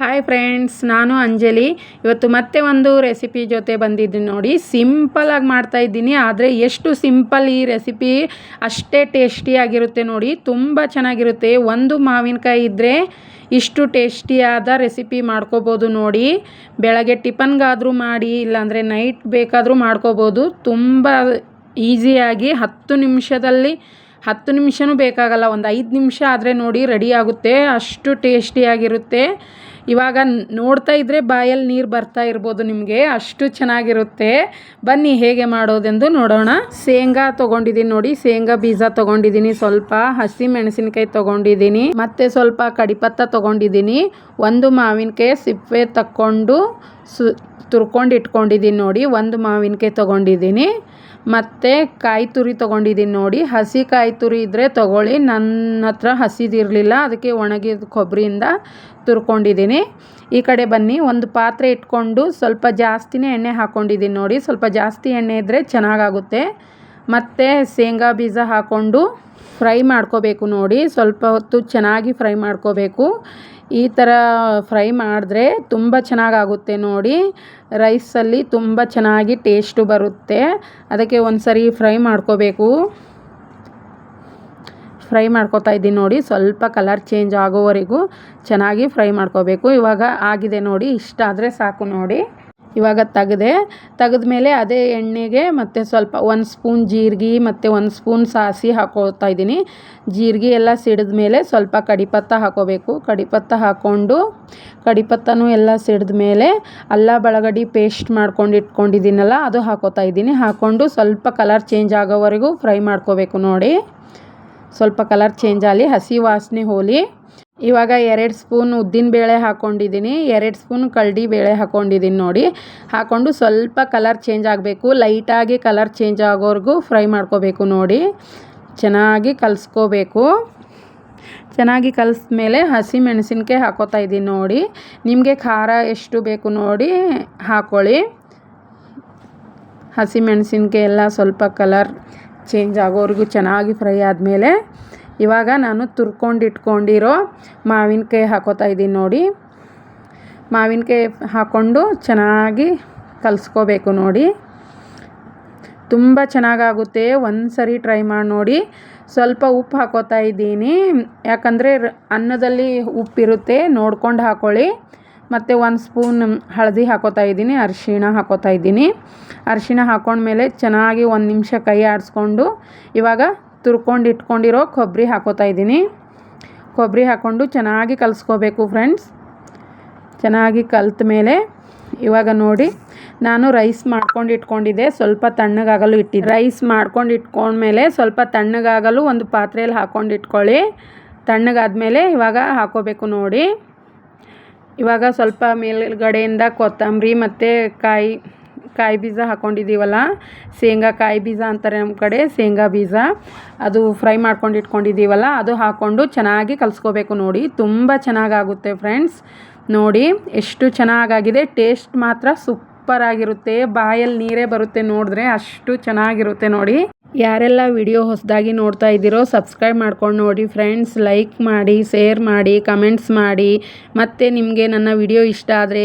Hi friends ನಾನು ಅಂಜಲಿ. ಇವತ್ತು ಮತ್ತೆ ಒಂದು ರೆಸಿಪಿ ಜೊತೆ ಬಂದಿದ್ದೀನಿ ನೋಡಿ. ಸಿಂಪಲಾಗಿ ಮಾಡ್ತಾ ಇದ್ದೀನಿ, ಆದರೆ ಎಷ್ಟು ಸಿಂಪಲ್ ಈ ರೆಸಿಪಿ ಅಷ್ಟೇ ಟೇಸ್ಟಿಯಾಗಿರುತ್ತೆ ನೋಡಿ. ತುಂಬ ಚೆನ್ನಾಗಿರುತ್ತೆ. ಒಂದು ಮಾವಿನಕಾಯಿ ಇದ್ದರೆ ಇಷ್ಟು ಟೇಸ್ಟಿಯಾದ ರೆಸಿಪಿ ಮಾಡ್ಕೋಬೋದು ನೋಡಿ. ಬೆಳಗ್ಗೆ ಟಿಫನ್ಗಾದರೂ ಮಾಡಿ, ಇಲ್ಲಾಂದರೆ ನೈಟ್ ಬೇಕಾದರೂ ಮಾಡ್ಕೋಬೋದು. ತುಂಬ ಈಸಿಯಾಗಿ ಹತ್ತು ನಿಮಿಷದಲ್ಲಿ, ಹತ್ತು ನಿಮಿಷವೂ ಬೇಕಾಗಲ್ಲ, ಒಂದು ಐದು ನಿಮಿಷ ಆದರೆ ನೋಡಿ ರೆಡಿ ಆಗುತ್ತೆ. ಅಷ್ಟು ಟೇಸ್ಟಿಯಾಗಿರುತ್ತೆ ಇವಾಗ ನೋಡ್ತಾ ಇದ್ದರೆ ಬಾಯಲ್ಲಿ ನೀರು ಬರ್ತಾ ಇರ್ಬೋದು ನಿಮಗೆ, ಅಷ್ಟು ಚೆನ್ನಾಗಿರುತ್ತೆ. ಬನ್ನಿ ಹೇಗೆ ಮಾಡೋದೆಂದು ನೋಡೋಣ. ಶೇಂಗಾ ತೊಗೊಂಡಿದ್ದೀನಿ ನೋಡಿ, ಶೇಂಗಾ ಬೀಜ ತೊಗೊಂಡಿದ್ದೀನಿ ಸ್ವಲ್ಪ ಹಸಿ ಮೆಣಸಿನಕಾಯಿ ತೊಗೊಂಡಿದ್ದೀನಿ ಮತ್ತು ಸ್ವಲ್ಪ ಕಡಿಪತ್ತ ತೊಗೊಂಡಿದ್ದೀನಿ ಒಂದು ಮಾವಿನಕಾಯಿ ಸಿಪ್ಪೆ ತಕ್ಕೊಂಡು ಸು ತುರ್ಕೊಂಡು ಇಟ್ಕೊಂಡಿದ್ದೀನಿ ನೋಡಿ, ಒಂದು ಮಾವಿನಕಾಯಿ ತೊಗೊಂಡಿದ್ದೀನಿ ಮತ್ತು ಕಾಯಿ ತುರಿ ತೊಗೊಂಡಿದ್ದೀನಿ ನೋಡಿ. ಹಸಿ ಕಾಯಿ ತುರಿ ಇದ್ದರೆ ತೊಗೊಳ್ಳಿ. ನನ್ನ ಹತ್ರ ಹಸಿದಿರಲಿಲ್ಲ. ಅದಕ್ಕೆ ಒಣಗಿದ ಕೊಬ್ಬರಿಯಿಂದ ತುರ್ಕೊಂಡಿದ್ದೀನಿ. ಈ ಕಡೆ ಬನ್ನಿ. ಒಂದು ಪಾತ್ರೆ ಇಟ್ಕೊಂಡು ಸ್ವಲ್ಪ ಜಾಸ್ತಿನೇ ಎಣ್ಣೆ ಹಾಕ್ಕೊಂಡಿದ್ದೀನಿ ನೋಡಿ. ಸ್ವಲ್ಪ ಜಾಸ್ತಿ ಎಣ್ಣೆ ಇದ್ದರೆ ಚೆನ್ನಾಗಾಗುತ್ತೆ. ಮತ್ತು ಶೇಂಗಾ ಬೀಜ ಹಾಕ್ಕೊಂಡು ಫ್ರೈ ಮಾಡ್ಕೋಬೇಕು ನೋಡಿ. ಸ್ವಲ್ಪ ಹೊತ್ತು ಚೆನ್ನಾಗಿ ಫ್ರೈ ಮಾಡ್ಕೋಬೇಕು. ಈ ಥರ ಫ್ರೈ ಮಾಡಿದ್ರೆ ತುಂಬ ಚೆನ್ನಾಗಾಗುತ್ತೆ ನೋಡಿ. ರೈಸಲ್ಲಿ ತುಂಬ ಚೆನ್ನಾಗಿ ಟೇಸ್ಟು ಬರುತ್ತೆ. ಅದಕ್ಕೆ ಒಂದು ಸರಿ ಫ್ರೈ ಮಾಡ್ಕೋಬೇಕು. ಫ್ರೈ ಮಾಡ್ಕೋತಾ ಇದ್ದೀನಿ ನೋಡಿ. ಸ್ವಲ್ಪ ಕಲರ್ ಚೇಂಜ್ ಆಗೋವರೆಗೂ ಚೆನ್ನಾಗಿ ಫ್ರೈ ಮಾಡ್ಕೋಬೇಕು. ಇವಾಗ ಆಗಿದೆ ನೋಡಿ. ಇಷ್ಟ ಆದರೆ ಸಾಕು ನೋಡಿ. ಇವಾಗ ತೆಗೆದೆ, ತೆಗೆದ ಮೇಲೆ ಅದೇ ಎಣ್ಣೆಗೆ ಮತ್ತು ಸ್ವಲ್ಪ ಒಂದು ಸ್ಪೂನ್ ಜೀರಿಗೆ ಮತ್ತು ಒಂದು ಸ್ಪೂನ್ ಸಾಸಿ ಹಾಕೋತಾ ಇದ್ದೀನಿ. ಜೀರಿಗೆ ಎಲ್ಲ ಸಿಡಿದ ಮೇಲೆ ಸ್ವಲ್ಪ ಕಡಿಪತ್ತ ಹಾಕೋಬೇಕು. ಕಡಿಪತ್ತ ಹಾಕ್ಕೊಂಡು ಕಡಿಪತ್ತನೂ ಎಲ್ಲ ಸಿಡಿದ ಮೇಲೆ ಅಲ್ಲ ಬಳಗಡಿ ಪೇಸ್ಟ್ ಮಾಡ್ಕೊಂಡು ಇಟ್ಕೊಂಡಿದ್ದೀನಲ್ಲ, ಅದು ಹಾಕೋತಾ ಇದ್ದೀನಿ. ಹಾಕ್ಕೊಂಡು ಸ್ವಲ್ಪ ಕಲರ್ ಚೇಂಜ್ ಆಗೋವರೆಗೂ ಫ್ರೈ ಮಾಡ್ಕೋಬೇಕು ನೋಡಿ. ಸ್ವಲ್ಪ ಕಲರ್ ಚೇಂಜ್ ಆಗಲಿ ಹಸಿ ವಾಸನೆ ಹೋಲಿ. ಇವಾಗ ಎರಡು ಸ್ಪೂನ್ ಉದ್ದಿನ ಬೇಳೆ ಹಾಕ್ಕೊಂಡಿದ್ದೀನಿ ಎರಡು ಸ್ಪೂನ್ ಕಳ್ಡಿ ಬೇಳೆ ಹಾಕ್ಕೊಂಡಿದ್ದೀನಿ ನೋಡಿ. ಹಾಕ್ಕೊಂಡು ಸ್ವಲ್ಪ ಕಲರ್ ಚೇಂಜ್ ಆಗಬೇಕು, ಲೈಟಾಗಿ ಕಲರ್ ಚೇಂಜ್ ಆಗೋವರೆಗೂ ಫ್ರೈ ಮಾಡ್ಕೋಬೇಕು ನೋಡಿ. ಚೆನ್ನಾಗಿ ಕಲಿಸ್ಕೋಬೇಕು. ಚೆನ್ನಾಗಿ ಕಲಿಸ್ಮೇಲೆ ಹಸಿ ಮೆಣಸಿನ್ಕಾಯಿ ಹಾಕೋತಾ ಇದ್ದೀನಿ ನೋಡಿ. ನಿಮಗೆ ಖಾರ ಎಷ್ಟು ಬೇಕು ನೋಡಿ ಹಾಕ್ಕೊಳ್ಳಿ ಹಸಿ ಮೆಣಸಿನ್ಕಾಯಿ ಎಲ್ಲ ಸ್ವಲ್ಪ ಕಲರ್ ಚೇಂಜ್ ಆಗೋವರೆಗೂ ಚೆನ್ನಾಗಿ ಫ್ರೈ ಆದಮೇಲೆ ಇವಾಗ ನಾನು ತುರ್ಕೊಂಡು ಇಟ್ಕೊಂಡಿರೋ ಮಾವಿನಕಾಯಿ ಹಾಕೋತಾ ಇದ್ದೀನಿ ನೋಡಿ. ಮಾವಿನಕಾಯಿ ಹಾಕ್ಕೊಂಡು ಚೆನ್ನಾಗಿ ಕಲಸ್ಕೋಬೇಕು ನೋಡಿ. ತುಂಬ ಚೆನ್ನಾಗಾಗುತ್ತೆ. ಒಂದು ಸರಿ ಟ್ರೈ ಮಾಡಿ ನೋಡಿ. ಸ್ವಲ್ಪ ಉಪ್ಪು ಹಾಕೋತಾ ಇದ್ದೀನಿ. ಯಾಕಂದರೆ ಅನ್ನದಲ್ಲಿ ಉಪ್ಪಿರುತ್ತೆ. ನೋಡ್ಕೊಂಡು ಹಾಕ್ಕೊಳ್ಳಿ ಮತ್ತು ಒಂದು ಸ್ಪೂನ್ ಹಳದಿ ಹಾಕೋತಾ ಇದ್ದೀನಿ. ಅರಿಶಿಣ ಹಾಕೋತಾ ಇದ್ದೀನಿ. ಅರಿಶಿಣ ಹಾಕೊಂಡ್ಮೇಲೆ ಚೆನ್ನಾಗಿ ಒಂದು ನಿಮಿಷ ಕೈ ಆಡಿಸ್ಕೊಂಡು ಇವಾಗ ತುರ್ಕೊಂಡು ಇಟ್ಕೊಂಡಿರೋ ಕೊಬ್ಬರಿ ಹಾಕೋತಾ ಇದ್ದೀನಿ. ಕೊಬ್ಬರಿ ಹಾಕ್ಕೊಂಡು ಚೆನ್ನಾಗಿ ಕಲಿಸ್ಕೋಬೇಕು ಫ್ರೆಂಡ್ಸ್ ಚೆನ್ನಾಗಿ ಕಲ್ತ ಮೇಲೆ ಇವಾಗ ನೋಡಿ, ನಾನು ರೈಸ್ ಮಾಡ್ಕೊಂಡು ಇಟ್ಕೊಂಡಿದ್ದೆ, ಸ್ವಲ್ಪ ತಣ್ಣಗಾಗಲು ಇಟ್ಟಿದ್ದೆ. ರೈಸ್ ಮಾಡ್ಕೊಂಡು ಇಟ್ಕೊಂಡ್ಮೇಲೆ ಸ್ವಲ್ಪ ತಣ್ಣಗಾಗಲು ಒಂದು ಪಾತ್ರೆಯಲ್ಲಿ ಹಾಕ್ಕೊಂಡು ಇಟ್ಕೊಳ್ಳಿ. ತಣ್ಣಗಾದ್ಮೇಲೆ ಇವಾಗ ಹಾಕೋಬೇಕು ನೋಡಿ. ಇವಾಗ ಸ್ವಲ್ಪ ಮೇಲ್ಗಡೆಯಿಂದ ಕೊತ್ತಂಬರಿ ಮತ್ತು ಕಾಯಿ ಕಾಯಿ ಬೀಜ ಹಾಕ್ಕೊಂಡಿದ್ದೀವಲ್ಲ ಶೇಂಗಾ ಕಾಯಿ ಬೀಜ ಅಂತಾರೆ ನಮ್ಮ ಕಡೆ, ಶೇಂಗಾ ಬೀಜ. ಅದು ಫ್ರೈ ಮಾಡ್ಕೊಂಡು ಇಟ್ಕೊಂಡಿದ್ದೀವಲ್ಲ, ಅದು ಹಾಕ್ಕೊಂಡು ಚೆನ್ನಾಗಿ ಕಲಿಸ್ಕೋಬೇಕು ನೋಡಿ. ತುಂಬ ಚೆನ್ನಾಗಾಗುತ್ತೆ ಫ್ರೆಂಡ್ಸ್. ನೋಡಿ, ಎಷ್ಟು ಚೆನ್ನಾಗಾಗಿದೆ. ಟೇಸ್ಟ್ ಮಾತ್ರ ಸೂಪರ್ ಆಗಿರುತ್ತೆ ಬಾಯಲ್ಲಿ ನೀರೇ ಬರುತ್ತೆ ನೋಡಿದ್ರೆ ಅಷ್ಟು ಚೆನ್ನಾಗಿರುತ್ತೆ ನೋಡಿ. ಯಾರೆಲ್ಲ ವಿಡಿಯೋ ಹೊಸದಾಗಿ ನೋಡ್ತಾ ಇದ್ದೀರೋ, ಸಬ್ಸ್ಕ್ರೈಬ್ ಮಾಡ್ಕೊಂಡು ನೋಡಿ ಫ್ರೆಂಡ್ಸ್. ಲೈಕ್ ಮಾಡಿ, ಶೇರ್ ಮಾಡಿ, ಕಮೆಂಟ್ಸ್ ಮಾಡಿ. ಮತ್ತು ನಿಮಗೆ ನನ್ನ ವಿಡಿಯೋ ಇಷ್ಟ ಆದರೆ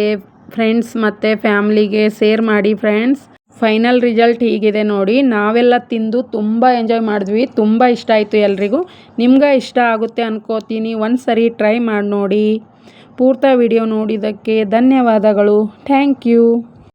ಫ್ರೆಂಡ್ಸ್, ಮತ್ತು ಫ್ಯಾಮ್ಲಿಗೆ ಸೇರ್ ಮಾಡಿ ಫ್ರೆಂಡ್ಸ್. ಫೈನಲ್ ರಿಸಲ್ಟ್ ಹೀಗಿದೆ ನೋಡಿ. ನಾವೆಲ್ಲ ತಿಂದು ತುಂಬ ಎಂಜಾಯ್ ಮಾಡಿದ್ವಿ. ತುಂಬ ಇಷ್ಟ ಆಯಿತು ಎಲ್ರಿಗೂ. ನಿಮ್ಗೆ ಇಷ್ಟ ಆಗುತ್ತೆ ಅನ್ಕೋತೀನಿ. ಒಂದು ಸರಿ ಟ್ರೈ ಮಾಡಿ ನೋಡಿ. ಪೂರ್ತ ವಿಡಿಯೋ ನೋಡಿದ್ದಕ್ಕೆ ಧನ್ಯವಾದಗಳು. Thank you.